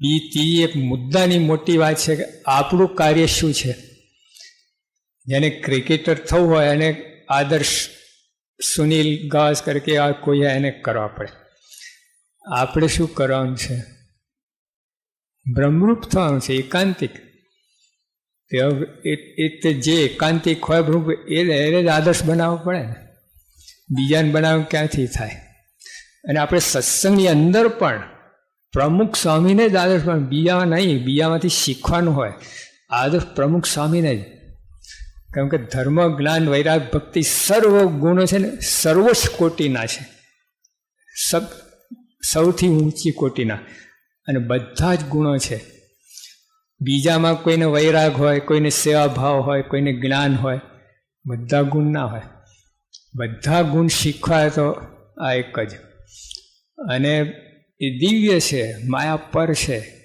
બી ત્રીજી એક મુદ્દાની મોટી વાત છે કે આપણું કાર્ય શું છે? જેને ક્રિકેટર થવું હોય એને આદર્શ સુનિલ ગાવસ્કર કે આ કોઈ એને કરવા પડે. આપણે શું કરવાનું છે? બ્રહ્મરૂપ થવાનું છે, એકાંતિક. તે જે એકાંતિક હોય ભ્રુપ એને જ આદર્શ બનાવવો પડે ને. બીજાને બનાવવું ક્યાંથી થાય? અને આપણે સત્સંગની અંદર પણ પ્રમુખ સ્વામીને જ આદર્શ પણ બીજા નહીં, બીજામાંથી શીખવાનું હોય. આદર્શ પ્રમુખ સ્વામીને જ. કેમ કે ધર્મ, જ્ઞાન, વૈરાગ, ભક્તિ સર્વ ગુણો છે ને, સર્વોચ્ચ કોટીના છે. સબ, સૌથી ઊંચી કોટીના. અને બધા જ ગુણો છે. બીજામાં કોઈને વૈરાગ હોય, કોઈને સેવા ભાવ હોય, કોઈને જ્ઞાન હોય, બધા ગુણ ના હોય. બધા ગુણ શીખવા તો આ એક જ. અને એ દિવ્ય છે માયા પર છે.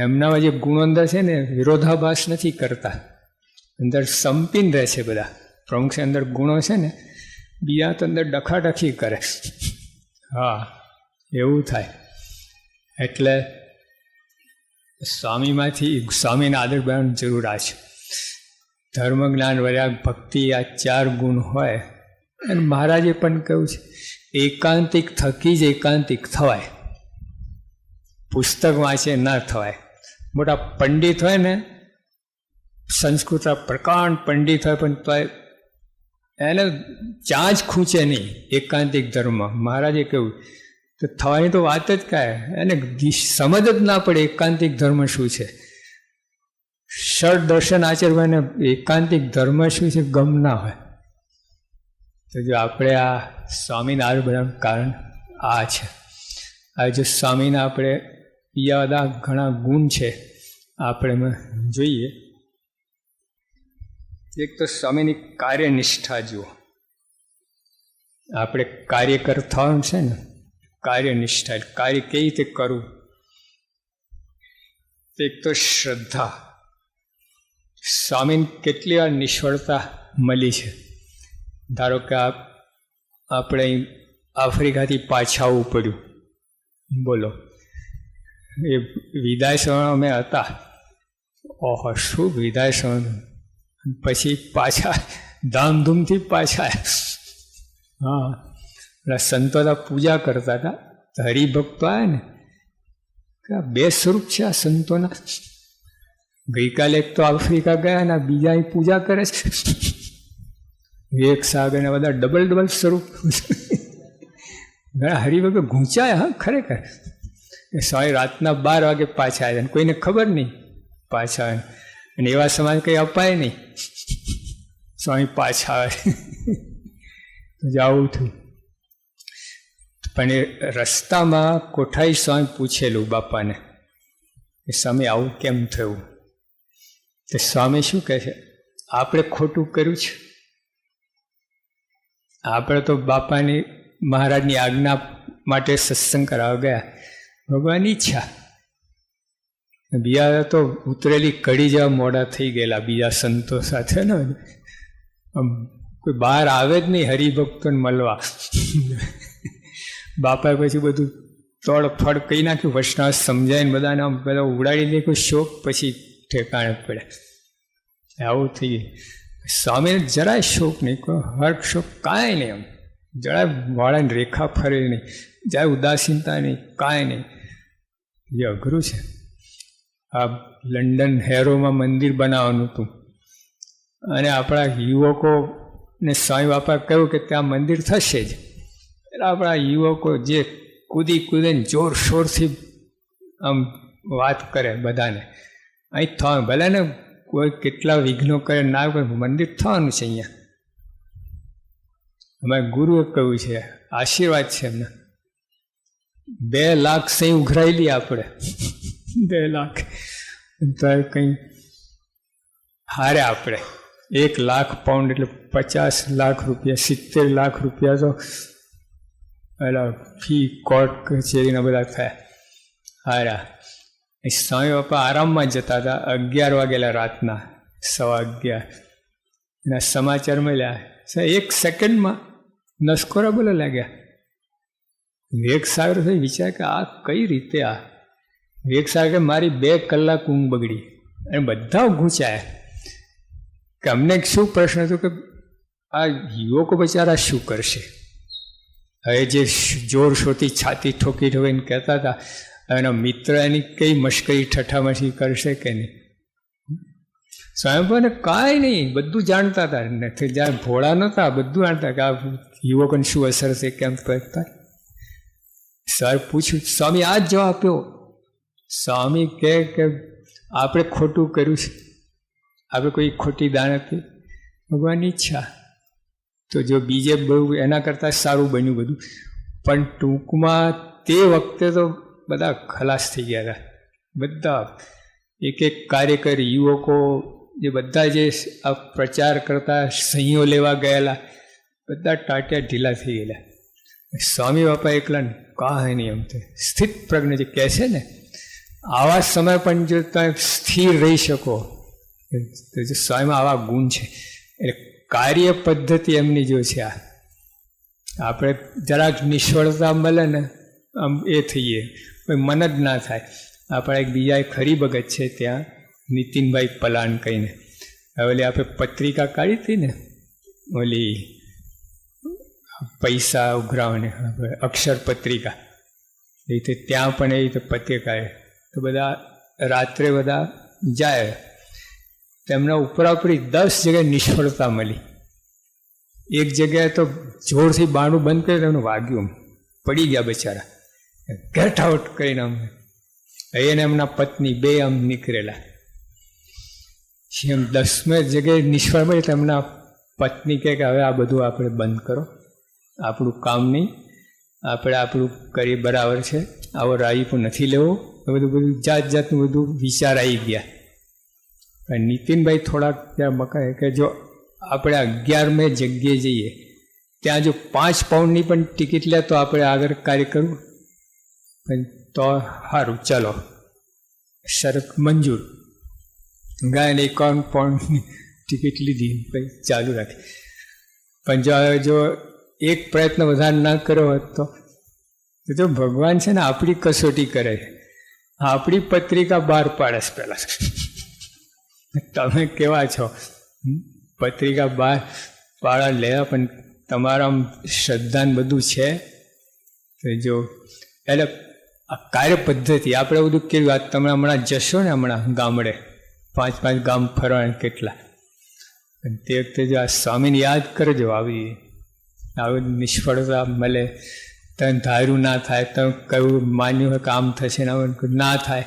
એમનામાં જે ગુણો અંદર છે ને, વિરોધાભાસ નથી કરતા. અંદર સંપીન રહે છે બધા. પ્રમુખ અંદર ગુણો છે ને, બીજા તો અંદર ડખાડખી કરે. હા, એવું થાય. એટલે સ્વામીમાંથી, સ્વામીના આદર બનાવવાની જરૂર આ છે. ધર્મ જ્ઞાન વૈરાગ ભક્તિ આ ચાર ગુણ હોય. અને મહારાજે પણ કહ્યું છે, એકાંતિક થકી જ એકાંતિક થવાય. પુસ્તક વાંચે ના થવાય. મોટા પંડિત હોય ને, સંસ્કૃત પ્રકાંડ પંડિત હોય, પણ એને ચાંચ ખૂંચે નહીં, એકાંતિક ધર્મ. મહારાજે કહ્યું, તો થવાની તો વાત જ કાંઈ? એને સમજ જ ના પડે એકાંતિક ધર્મ શું છે. ષડ દર્શન આચરવાને એકાંતિક ધર્મ શું છે ગમ ના હોય. તો જો આપણે આ સ્વામિનારાયણ બનાવવાનું કારણ આ છે. આ જો સ્વામીના આપણે બીજા બધા ઘણા ગુણ છે. આપણે જોઈએ. એક તો સ્વામીની કાર્યનિષ્ઠા જુઓ. આપણે કાર્યકર થવાનું છે ને, કાર્યનિષ્ઠા કાર્ય કેવી રીતે કરવું? એક તો શ્રદ્ધા. સ્વામીને કેટલી વાર નિષ્ફળતા મળી છે. ધારો કે આપ, આપણે આફ્રિકાથી પાછા આવવું પડ્યું. બોલો. એ વિદાય સમય અમે હતા ઓહો શું વિદાય સમય પછી પાછા ધામધૂમથી પાછા હા પેલા સંતો તો પૂજા કરતા હતા તો હરિભક્તો આવ્યા ને કે આ બે સ્વરૂપ છે આ સંતોના ગઈકાલે એક તો આફ્રિકા ગયા ને આ બીજા અહીં પૂજા કરે છે એક સાગર ને બધા ડબલ ડબલ સ્વરૂપ ઘણા હરિભક્તો ઘૂંચાયા હા ખરેખર એ સ્વામી રાતના બાર વાગે પાછા આવ્યા. કોઈને ખબર નહીં પાછા આવે અને એવા સમાજ કંઈ અપાય નહીં. સ્વામી પાછા આવે. તો થયું. પણ એ રસ્તામાં કોઠાઈ સ્વામી પૂછેલું બાપાને કે, સ્વામી, આવું કેમ થયું? તો સ્વામી શું કહે છે? આપણે ખોટું કર્યું છે. આપણે તો બાપાની મહારાજની આજ્ઞા માટે સત્સંગ કરાવવા ગયા. ભગવાનની ઈચ્છા. બીજા તો ઉતરેલી કડી જેવા મોડા થઈ ગયેલા બીજા સંતો સાથે ને. કોઈ બહાર આવે જ નહીં હરિભક્તોને મળવા. બાપાએ પછી બધું તોડ ફળ કહી નાખ્યું વૈષ્ણવ સમજાવીને બધાને આમ બધા ઉડાડી દે, કોઈ શોક પછી ઠેકાણે પડે. આવું થઈ ગયું. સ્વામીને જરાય શોક નહીં, કોઈ હર્ક શોક કાંઈ નહીં આમ. જરાય વાળાની રેખા ફરે નહીં, જરાય ઉદાસીનતા નહીં, કાંઈ નહીં. એ અઘરું છે. આ લંડન હેરોમાં મંદિર બનાવવાનું હતું. અને આપણા યુવકોને સ્વામી બાપા કહ્યું કે ત્યાં મંદિર થશે જ. એટલે આપણા યુવકો જે કૂદી કૂદીને જોરશોરથી આમ વાત કરે બધાને. અહીં થવાનું, ભલે ને કોઈ કેટલા વિઘ્નો કરે, ના મંદિર થવાનું છે અહીંયા. અમારે ગુરુએ કહ્યું છે, આશીર્વાદ છે એમને. બે લાખ સહી ઉઘરાયેલી આપણે. બે લાખ. તો કંઈ હારે આપણે. એક લાખ પાઉન્ડ એટલે પચાસ લાખ રૂપિયા, સિત્તેર લાખ રૂપિયા તો પેલા ફી કોર્ટ કચેરીના બધા થયા. હારા. સ્વામી બાપા આરામમાં જતા હતા, અગિયાર વાગેલા રાતના, સવા અગિયાર. એના સમાચાર મળ્યા. એક સેકન્ડમાં નસકોરા બોલે લાગ્યા વેગસાગર સાગર થઈ વિચાર કે આ કઈ રીતે આ? સાહેબ મારી બે કલાક ઊંઘ બગડી. અને બધા ઘૂંચાયા. કે અમને શું પ્રશ્ન હતો કે આ યુવકો બચારા શું કરશે? હવે જે જોરશોરથી છાતી ઠોકી ઠોકીને કહેતા હતા, એનો મિત્ર એની કઈ મશ્કરી ઠઠામશી કરશે કે નહીં? સ્વયંભૂને કાંઈ નહીં, બધું જાણતા હતા. નથી જ્યાં ભોળા નહોતા, બધું જાણતા કે આ યુવકોને શું અસર છે, કેમ કરતા. સર પૂછ્યું, સ્વામી, આ જ જવાબ આપ્યો સ્વામી કહે કે, આપણે ખોટું કર્યું છે. આપણે કોઈ ખોટી દાન હતી ભગવાનની ઈચ્છા. તો જો બીજે બહુ એના કરતાં સારું બન્યું બધું. પણ ટૂંકમાં તે વખતે તો બધા ખલાસ થઈ ગયા હતા. બધા એક એક કાર્યકર, યુવકો જે બધા જે આ પ્રચાર કરતા સહીઓ લેવા ગયેલા, બધા ટાટિયા ઢીલા થઈ ગયેલા. સ્વામી બાપા એકલા કાંઈ નહીં એમ તે સ્થિત પ્રજ્ઞ જે કહે છે ને, આવા સમય પણ જો તમે સ્થિર રહી શકો, તો જો સ્વામીમાં આવા ગુણ છે. એટલે કાર્ય પદ્ધતિ એમની જો છે આ, આપણે જરાક નિષ્ફળતા મળે ને, આમ એ થઈએ. કોઈ મન જ ના થાય. આપણા એક બીજા ખરી ભગત છે ત્યાં નીતિનભાઈ પલાણ કહીને. હવે ઓલી આપણે પત્રિકા કાઢી હતી ને, ઓલી પૈસા ઉઘરાવને અક્ષર પત્રિકા. એ રીતે ત્યાં પણ એ રીતે પત્રિકા તો બધા રાત્રે બધા જાય. તેમના ઉપરાપરી દસ જગ્યાએ નિષ્ફળતા મળી. એક જગ્યાએ તો જોરથી બાણું બંધ કરી તેમનું વાગ્યું. પડી ગયા બિચારા. ગેટ આઉટ કરીને અમને. એને એમના પત્ની બે આમ નીકળેલા. એમ દસમે જગ્યાએ નિષ્ફળ મળી તેમના પત્ની કહે કે, હવે આ બધું આપણે બંધ કરો. આપણું કામ નહીં. આપણે આપણું કરીએ બરાબર છે. આવો રાઈપો નથી લેવો. એ બધું બધું જાત જાતનું બધું વિચાર આવી ગયા. પણ નીતિનભાઈ થોડાક ત્યાં મકાય કે, જો આપણે અગિયારમે જગ્યાએ જઈએ, ત્યાં જો પાંચ પાઉન્ડની પણ ટિકિટ લે તો આપણે આગળ કાર્ય કરવું? પણ તો સારું ચાલો. શરત મંજૂર. ગાયને એકાવન પાઉન્ડની ટિકિટ લીધી, પછી ચાલુ રાખી. પણ જો એક પ્રયત્ન વધારે ના કર્યો હોત તો તો જો ભગવાન છે ને આપણી કસોટી કરે. છે આપણી પત્રિકા બહાર પાડે છે પહેલાં. તમે કેવા છો? પત્રિકા બહાર પાડા લેવા, પણ તમારા શ્રદ્ધાન બધું છે? તો જો, એટલે આ કાર્ય પદ્ધતિ આપણે બધું કેવું વાત તમે હમણાં જશો ને હમણાં ગામડે? પાંચ પાંચ ગામ ફરવાના કેટલા. તે વખતે જો આ સ્વામીને યાદ કરજો આવી. આવી નિષ્ફળતા મળે. તને ધાર્યું ના થાય તમે કયું માન્યું હોય કામ થશે ને ના થાય.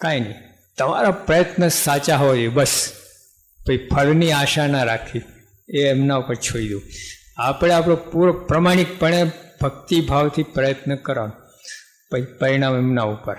કાંઈ નહીં. તમારા પ્રયત્ન સાચા હોય બસ. પછી ફળની આશા ના રાખી એ એમના ઉપર છોડી દઉં. આપણે આપણો પૂરો પ્રમાણિકપણે ભક્તિભાવથી પ્રયત્ન કરો પછી પરિણામ એમના ઉપર.